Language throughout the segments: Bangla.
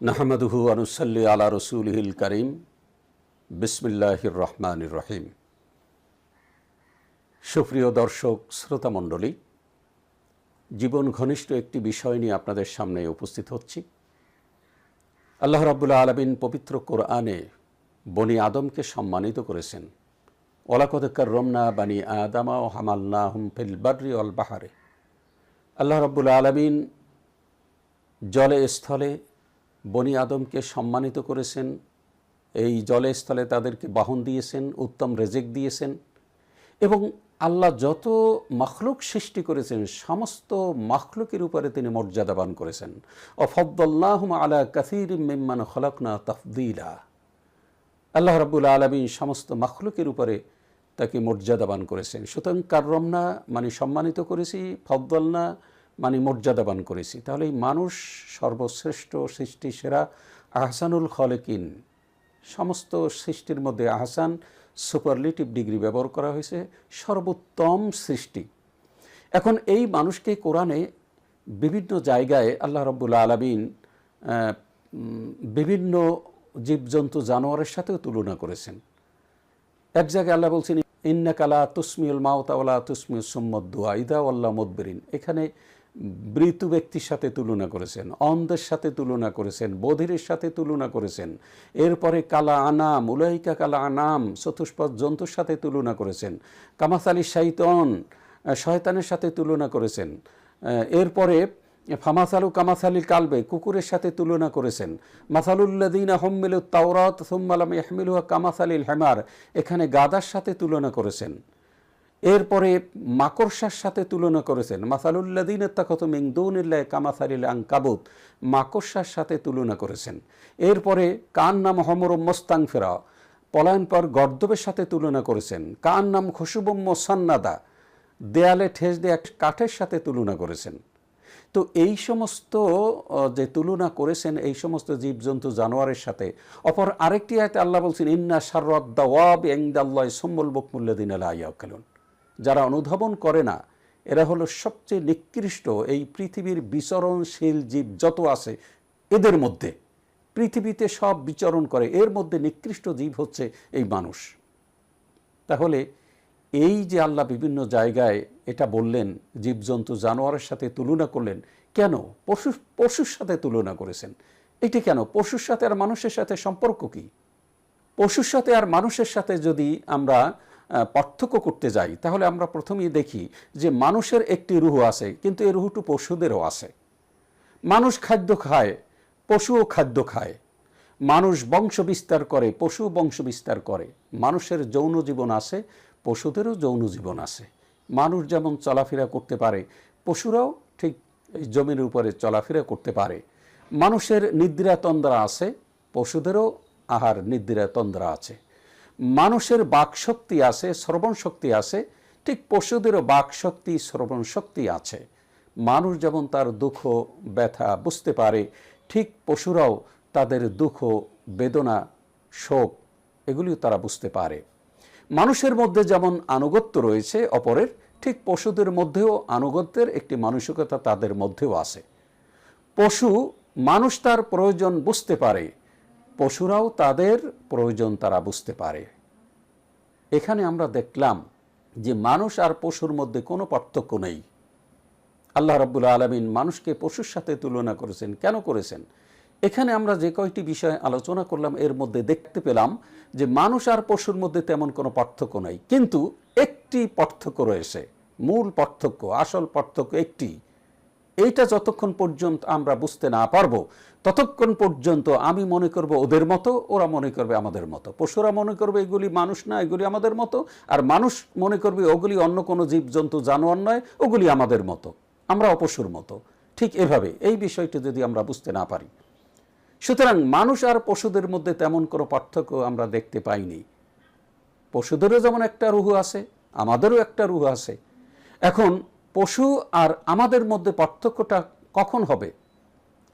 নাহমাদুহু আনুসাল্লি আলা রসুলহিল করিম। বিসমিল্লাহির রহমান রহিম। সুপ্রিয় দর্শক শ্রোতামণ্ডলী জীবন ঘনিষ্ঠ একটি বিষয় নিয়ে আপনাদের সামনে উপস্থিত হচ্ছি। আল্লাহ রাবুল্লাহ আলমিন পবিত্র কোরআনে বনি আদমকে সম্মানিত করেছেন। ওলাকদকার রমনা বানি আদামা ও হামাল্না হুম ফিল বার্রি অল বাহারে। আল্লাহ রাবুল্লাহ আলমিন জলে স্থলে বনি আদমকে সম্মানিত করেছেন, এই জলে স্থলে তাদেরকে বাহন দিয়েছেন, উত্তম রেজেক দিয়েছেন এবং আল্লাহ যত মখলুক সৃষ্টি করেছেন, সমস্ত মখলুকের উপরে তিনি মর্যাদাবান করেছেন। অফদ্দাল্লাহ আলা কাসির মিম্মান খলকনা তফদিলা। আল্লাহ রাবুল আলমী সমস্ত মখলুকের উপরে তাকে মর্যাদাবান করেছেন। সুতরাং কার্রমনা মানে সম্মানিত করেছি, ফদ্দলনা মানে মর্যাদাবান করেছি। তাহলে এই মানুষ সর্বশ্রেষ্ঠ সৃষ্টি সেরা আহসানুল খলেকিন, সমস্ত সৃষ্টির মধ্যে আহসান সুপারলিটিভ ডিগ্রি ব্যবহার করা হয়েছে, সর্বোত্তম সৃষ্টি। এখন এই মানুষকে কোরআনে বিভিন্ন জায়গায় আল্লাহ রব্বুল্লা আলমিন বিভিন্ন জীবজন্তু জানোয়ারের সাথেও তুলনা করেছেন। এক জায়গায় আল্লাহ বলছেন ইন্নাকালা তুসমিউল মাওতাওয়ালা তুসমিউল সুম্মদ দুয়া আল্লাহ মদবেরিন। এখানে মৃত্যু ব্যক্তির সাথে তুলনা করেছেন, অন্ধের সাথে তুলনা করেছেন, বধিরের সাথে তুলনা করেছেন। এরপরে কালা আনাম, উলাইকা কালা আনাম, চতুষ্পদ জন্তুর সাথে তুলনা করেছেন। কামাসালি শাইতন শয়তানের সাথে তুলনা করেছেন। এরপরে ফামাসালু কামাসালিল কালবে, কুকুরের সাথে তুলনা করেছেন। মাসালুল্লাদিন আহমিলু তাওরাত সুম্মালাম ইহমিলুহা কামাসালিল হেমার, এখানে গাদার সাথে তুলনা করেছেন। এরপরে মাকড়সার সাথে তুলনা করেছেন। মাসালুল্লাদিন তাকত মিংদুনিল্লাহ কামাসালিল আংকাবুত মাকড়সার সাথে তুলনা করেছেন। এরপরে কান নাম হমর মোস্তাং ফেরা পলায়ন পর গর্দবের সাথে তুলনা করেছেন। কান নাম খুশুবম্ম সান্নাদা? দেয়ালে ঠেস দিয়ে এক কাঠের সাথে তুলনা করেছেন। তো এই সমস্ত যে তুলনা করেছেন, এই সমস্ত জীবজন্তু জানোয়ারের সাথে, অপর আরেকটি আয়তে আল্লাহ বলছেন, ইন্না সার্রাদ্দাওয়াব এংদাল্লাহ সম্বল বকমুল্লাদিন আল্লাহ ইয়াকালুন যারা অনুধাবন করে না, এরা হলো সবচেয়ে নিকৃষ্ট এই পৃথিবীর বিচরণশীল জীব যত আছে এদের মধ্যে। পৃথিবীতে সব বিচরণ করে, এর মধ্যে নিকৃষ্ট জীব হচ্ছে এই মানুষ। তাহলে এই যে আল্লাহ বিভিন্ন জায়গায় এটা বললেন, জীবজন্তু জানোয়ারের সাথে তুলনা করলেন, কেন? পশু, পশুর সাথে তুলনা করেছেন। এটি কেন? পশুর সাথে আর মানুষের সাথে সম্পর্ক কি? পশুর সাথে আর মানুষের সাথে যদি আমরা পার্থক্য করতে যাই, তাহলে আমরা প্রথমেই দেখি যে মানুষের একটি রুহ আছে, কিন্তু এই রুহটু পশুদেরও আছে। মানুষ খাদ্য খায়, পশুও খাদ্য খায়। মানুষ বংশ বিস্তার করে, পশু বংশ বিস্তার করে। মানুষের যৌন জীবন আছে, পশুদেরও যৌন জীবন আছে। মানুষ যেমন চলাফেরা করতে পারে, পশুরাও ঠিক এই জমির উপরে চলাফেরা করতে পারে। মানুষের নিদ্রা তন্দ্রা আছে, পশুদেরও আহার নিদ্রা তন্দ্রা আছে। মানুষের বাকশক্তি আছে শ্রবণ শক্তি আছে, ঠিক পশুদেরও বাকশক্তি শ্রবণ শক্তি আছে। মানুষ যেমন তার দুঃখ, ব্যথা বুঝতে পারে, ঠিক পশুরাও তাদের দুঃখ, বেদনা, শোক এগুলিও তারা বুঝতে পারে। মানুষের মধ্যে যেমন আনুগত্য রয়েছে অপরের, ঠিক পশুদের মধ্যেও আনুগত্যের একটি মানসিকতা তাদের মধ্যেও আছে। পশু, মানুষ তার প্রয়োজন বুঝতে পারে পশুরাও তাদের প্রয়োজন তারা বুঝতে পারে। এখানে আমরা দেখলাম যে মানুষ আর পশুর মধ্যে কোনো পার্থক্য নেই। আল্লাহ রাবুল আলমিন মানুষকে পশুর সাথে তুলনা করেছেন। কেন করেছেন? এখানে আমরা যে কয়টি বিষয়ে আলোচনা করলাম, এর মধ্যে দেখতে পেলাম যে মানুষ আর পশুর মধ্যে তেমন কোনো পার্থক্য নাই। কিন্তু একটি পার্থক্য রয়েছে। মূল পার্থক্য, আসল পার্থক্য একটি। এইটা যতক্ষণ পর্যন্ত আমরা বুঝতে না পারব, ততক্ষণ পর্যন্ত আমি মনে করব ওদের মতো, ওরা মনে করবে আমাদের মতো। পশুরা মনে করবে এগুলি মানুষ না, এগুলি আমাদের মতো, আর মানুষ মনে করবে ওগুলি অন্য কোনো জীবজন্তু, জানোয়ার নয়, ওগুলি আমাদের মতো। আমরা অপশুর মতো। ঠিক এভাবে, এই বিষয়টি যদি আমরা বুঝতে না পারি। সুতরাং মানুষ আর পশুদের মধ্যে তেমন কোনো পার্থক্য আমরা দেখতে পাইনি। পশুদেরও যেমন একটা রুহু আছে, আমাদেরও একটা রুহু আছে। এখন পশু আর আমাদের মধ্যে পার্থক্যটা কখন হবে?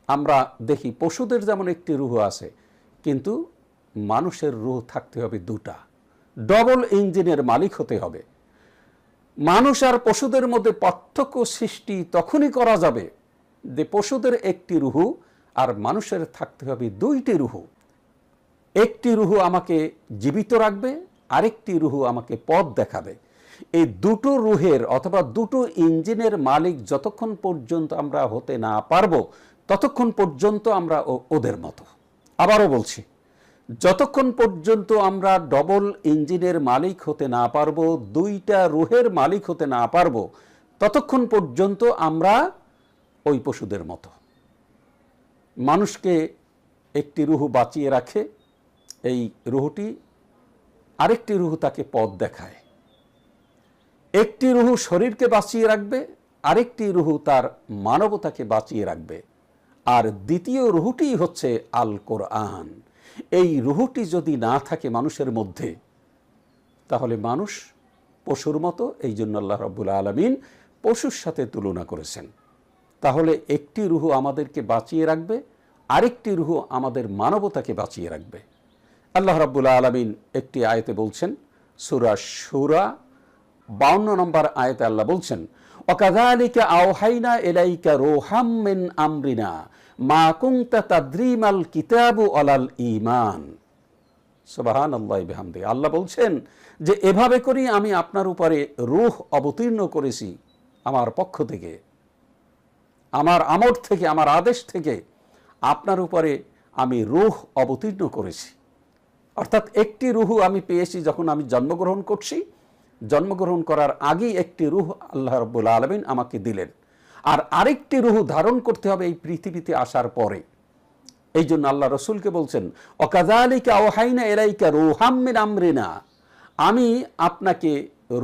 আমরা দেখি পশুদের যেমন একটি রুহ আছে, কিন্তু মানুষের রুহ থাকতে হবে দুটা। ডবল ইঞ্জিনের মালিক হতে হবে। মানুষ আর পশুদের মধ্যে পার্থক্য সৃষ্টি তখনই করা যাবে যে পশুদের একটি রুহু আর মানুষের থাকতে হবে দুইটি রুহু। একটি রুহু আমাকে জীবিত রাখবে, আরেকটি রুহু আমাকে পথ দেখাবে। এই দুটো রুহের অথবা দুটো ইঞ্জিনের মালিক যতক্ষণ পর্যন্ত আমরা হতে না পারব, ততক্ষণ পর্যন্ত আমরা ওদের মতো। আবারও বলছি, যতক্ষণ পর্যন্ত আমরা ডবল ইঞ্জিনের মালিক হতে না পারব, দুইটা রুহের মালিক হতে না পারব, ততক্ষণ পর্যন্ত আমরা ওই পশুদের মতো। মানুষকে একটি রুহু বাঁচিয়ে রাখে, এই রুহুটি আরেকটি রুহু তাকে পথ দেখায়। একটি রুহু শরীরকে বাঁচিয়ে রাখবে, আরেকটি রুহু তার মানবতাকে বাঁচিয়ে রাখবে। আর দ্বিতীয় রুহুটি হচ্ছে আল কোরআন এই রুহুটি যদি না থাকে মানুষের মধ্যে, তাহলে মানুষ পশুর মতো, এই জন্য আল্লাহ রব্বুল আলমিন পশুর সাথে তুলনা করেছেন। তাহলে একটি রুহু আমাদেরকে বাঁচিয়ে রাখবে, আরেকটি রুহু আমাদের মানবতাকে বাঁচিয়ে রাখবে। আল্লাহ রাব্বুল আলমিন একটি আয়তে বলছেন, সুরা সুরা বাউন্ন নম্বর আয়তে আল্লাহ বলছেন অকাদালিকা আওহাইনা এলাইকা রোহাম মিন আমরিনা, মা কুংতা তাদ্রিমাল কিতাবু আলাল ইমান সুবাহান আল্লাহ বেহামদে। আল্লাহ বলছেন যে, এভাবে করেই আমি আপনার উপরে রুহ অবতীর্ণ করেছি আমার পক্ষ থেকে। আমার আমর থেকে, আমার আদেশ থেকে আপনার উপরে আমি রুহ অবতীর্ণ করেছি। অর্থাৎ একটি রুহু আমি পেয়েছি যখন আমি জন্মগ্রহণ করছি জন্মগ্রহণ করার আগেই একটি রুহ আল্লাহ রব্বুল আলমিন আমাকে দিলেন। আর আরেকটি রুহ ধারণ করতে হবে এই পৃথিবীতে আসার পরে। এই জন্য আল্লাহ রসুলকে বলছেন অকাজালিকা ওহাইনা এলাইকা রোহাম্মিন আমরিনা। আমি আপনাকে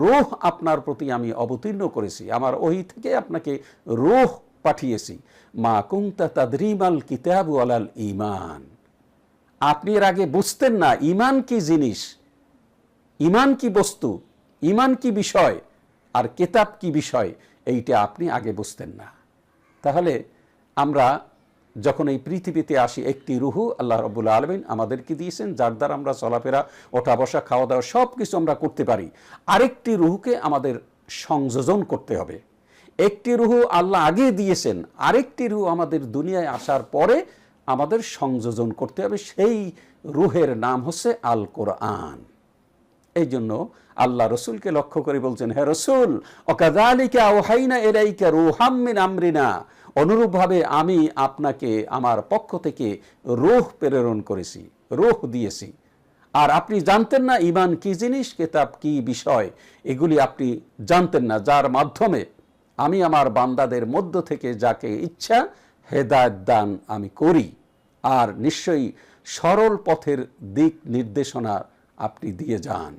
রোহ আপনার প্রতি আমি অবতীর্ণ করেছি। আমার ওহি থেকে আপনাকে রোহ পাঠিয়েছি। মা কুংতা তাদরিমাল কিতাবু আলাল ইমান আপনি এর আগে বুঝতেন না ইমান কি জিনিস? ইমান কি বস্তু? ইমান কি বিষয় আর কেতাব কি বিষয়, এইটা আপনি আগে বুঝতেন না। তাহলে আমরা যখন এই পৃথিবীতে আসি, একটি রুহু আল্লাহ রবুল আলমিন আমাদেরকে দিয়েছেন, যার দ্বারা আমরা চলাফেরা, ওঠা বসা, খাওয়া দাওয়া সব কিছু আমরা করতে পারি। আরেকটি রুহুকে আমাদের সংযোজন করতে হবে। একটি রুহু আল্লাহ আগে দিয়েছেন, আরেকটি রুহু আমাদের দুনিয়ায় আসার পরে আমাদের সংযোজন করতে হবে। সেই রুহের নাম হচ্ছে আল কোরআন এই জন্য আল্লাহ রসুলকে লক্ষ্য করে বলছেন, হে রসুল অকাদালিকা ওহাইনা এলাইকা রুহাম্মিন আমরিনা। অনুরূপভাবে আমি আপনাকে আমার পক্ষ থেকে রোহ প্রেরণ করেছি, রোহ দিয়েছি। আর আপনি জানতেন না ইমান কি জিনিস, কেতাব কি বিষয়, এগুলি আপনি জানতেন না। যার মাধ্যমে আমি আমার বান্দাদের মধ্য থেকে যাকে ইচ্ছা হেদায়ত দান আমি করি। আর নিশ্চয়ই সরল পথের দিক নির্দেশনা আপনি দিয়ে যান।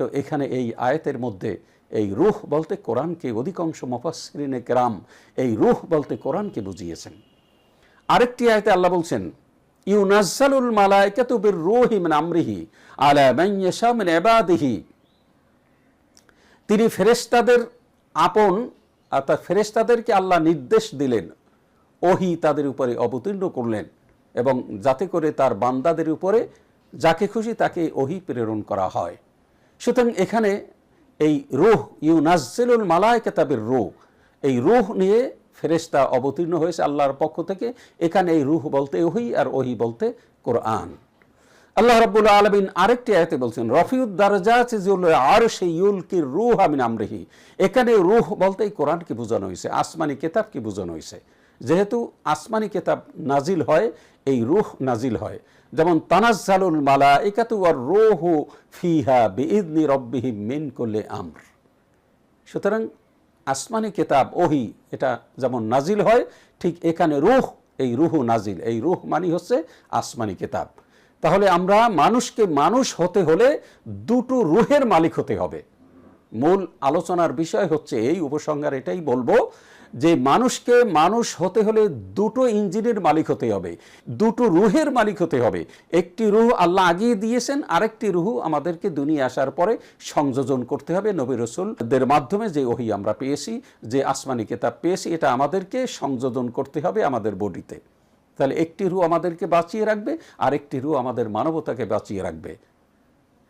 তো এখানে এই আয়াতের মধ্যে এই রুহ বলতে কোরআনকে অধিকাংশ মফাসরিনে কেরাম এই রুহ বলতে কোরআনকে বুঝিয়েছেন। আরেকটি আয়তে আল্লাহ বলছেন, ইউনাজ্জালুল মালাইকাতু বির রূহি আমরিহি আলা মান মিন ইবাদিহি। তিনি ফেরেশতাদের আপন, অর্থাৎ ফেরেশতাদেরকে আল্লাহ নির্দেশ দিলেন, ওহি তাদের উপরে অবতীর্ণ করলেন এবং যাতে করে তার বান্দাদের উপরে যাকে খুশি তাকে ওহি প্রেরণ করা হয়। সুতরাং এখানে এই রুহ ইউ নাজ্জেলুল মালায় কেতাবের রুহ, এই রুহ নিয়ে ফেরেশতা অবতীর্ণ হয়েছে আল্লাহর পক্ষ থেকে। এখানে এই রুহ বলতে ওহি আর ওহি বলতে কোরআন। আল্লাহ রাব্বুল আলমিন আরেকটি আয়তে বলছেন, রফিউদ দারজাত আর সেই ইউল কি রুহ আমিন আমরিহি। এখানে রুহ বলতে এই কোরআনকে বোঝানো হয়েছে, আসমানি কেতাবকে বোঝানো হয়েছে। যেহেতু আসমানি কেতাব নাজিল হয়, এই রুহ নাজিল হয়। যেমন, তানাজ্জালুল মালা একাতু আর রোহু ফিহা বিইদনি রব্বিহি মিন করলে আমর। সুতরাং, আসমানি কেতাব, ওহি, এটা যেমন নাজিল হয়, ঠিক এখানে রুহ, এই রুহু নাজিল। এই রুহ মানি হচ্ছে আসমানি কেতাব। তাহলে আমরা মানুষকে মানুষ হতে হলে দুটো রুহের মালিক হতে হবে। মূল আলোচনার বিষয় হচ্ছে এই, উপসংহার এটাই বলব যে মানুষকে মানুষ হতে হলে দুটো ইঞ্জিনের মালিক হতে হবে, দুটো রুহের মালিক হতে হবে। একটি রুহ আল্লাহ আগিয়ে দিয়েছেন, আরেকটি রুহ আমাদেরকে দুনিয়া আসার পরে সংযোজন করতে হবে। নবী রসুলদের মাধ্যমে যে ওহি আমরা পেয়েছি, যে আসমানি কেতাব পেয়েছি, এটা আমাদেরকে সংযোজন করতে হবে আমাদের বডিতে। তাহলে একটি রু আমাদেরকে বাঁচিয়ে রাখবে, আরেকটি রু আমাদের মানবতাকে বাঁচিয়ে রাখবে।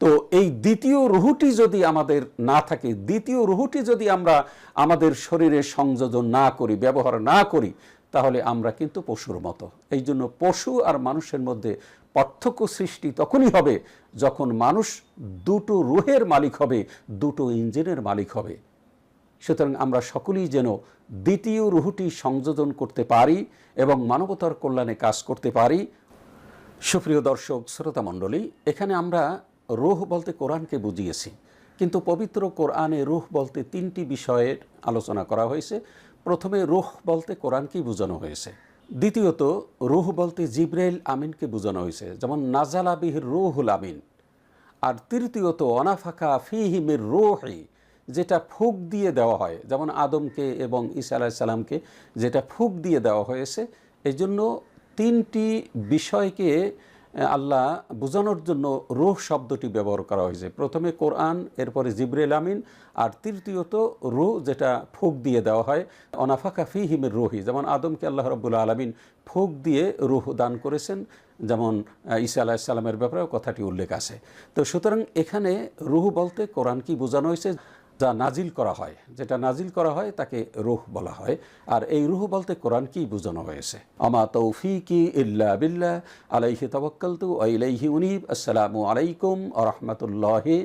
তো এই দ্বিতীয় রুহুটি যদি আমাদের না থাকে, দ্বিতীয় রুহুটি যদি আমরা আমাদের শরীরে সংযোজন না করি, ব্যবহার না করি, তাহলে আমরা কিন্তু পশুর মতো। এই জন্য পশু আর মানুষের মধ্যে পার্থক্য সৃষ্টি তখনই হবে যখন মানুষ দুটো রুহের মালিক হবে, দুটো ইঞ্জিনের মালিক হবে। সুতরাং আমরা সকলেই যেন দ্বিতীয় রুহুটি সংযোজন করতে পারি এবং মানবতার কল্যাণে কাজ করতে পারি। সুপ্রিয় দর্শক, শ্রোতা মণ্ডলী, এখানে আমরা রুহ বলতে কোরআনকে বুঝিয়েছি। কিন্তু পবিত্র কোরআনে রুহ বলতে তিনটি বিষয়ের আলোচনা করা হয়েছে। প্রথমে রুহ বলতে কোরআনকেই বোঝানো হয়েছে। দ্বিতীয়ত, রুহ বলতে জিব্রাইল আমিনকে বোঝানো হয়েছে। যেমন, নাজালা বিহির রুহুল আমিন। আর তৃতীয়ত, অনাফাকা ফিহিমের রোহি, যেটা ফুক দিয়ে দেওয়া হয়। যেমন, আদমকে এবং ঈসা আলাহিসাল্লামকে যেটা ফুক দিয়ে দেওয়া হয়েছে। এই জন্য তিনটি বিষয়কে আল্লাহ বোঝানোর জন্য রোহ শব্দটি ব্যবহার করা হয়েছে। প্রথমে কোরআন, এরপরে জিব্রেল আমিন, আর তৃতীয়ত রুহ যেটা ফুক দিয়ে দেওয়া হয়। অনাফাকা ফি হিমের রোহি, যেমন আদমকে আল্লাহ রব্বুল্লা আলমিন ফুক দিয়ে রুহ দান করেছেন, যেমন ঈসা আলাহিসাল্লামের ব্যাপারেও কথাটি উল্লেখ আছে। তো সুতরাং এখানে রুহ বলতে কোরআন কি বোঝানো হয়েছে? যা নাজিল করা হয়, যেটা নাজিল করা হয় তাকে রুহ বলা হয়। আর এই রুহ বলতে কোরআন কি বোঝানো হয়েছে? আমা তৌফিকি ইল্লা বিল্লা আলাইহি তবক্কালতু আইলাইহি ইলাইহি উনিব। আসসালামু আলাইকুম আ রাহমাতুল্লাহি